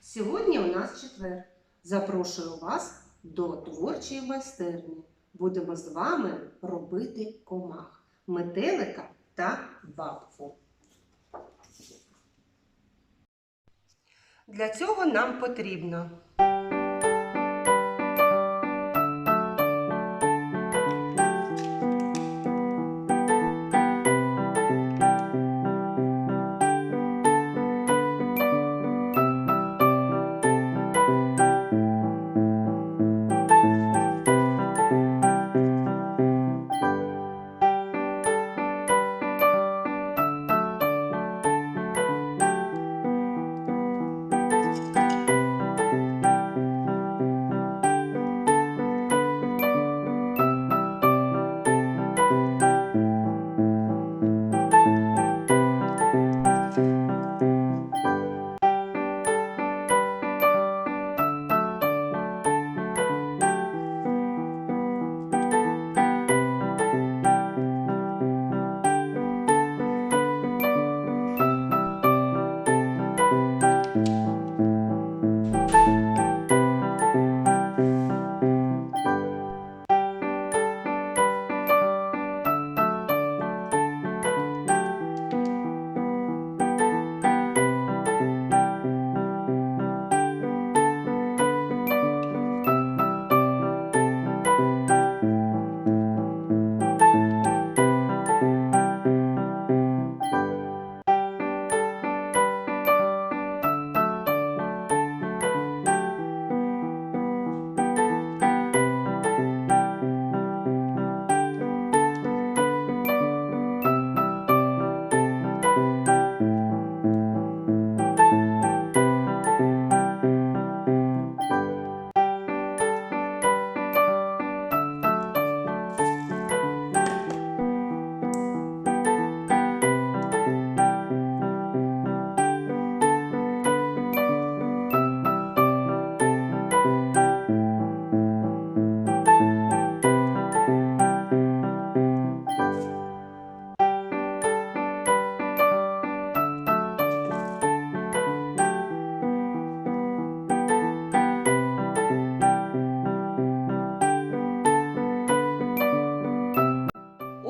Сьогодні у нас четвер. Запрошую вас до творчої майстерні. Будемо з вами робити комах, метелика та бабку. Для цього нам потрібно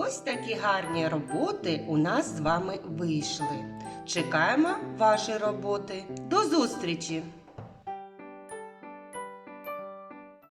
Ось такі гарні роботи у нас з вами вийшли. Чекаємо ваші роботи. До зустрічі!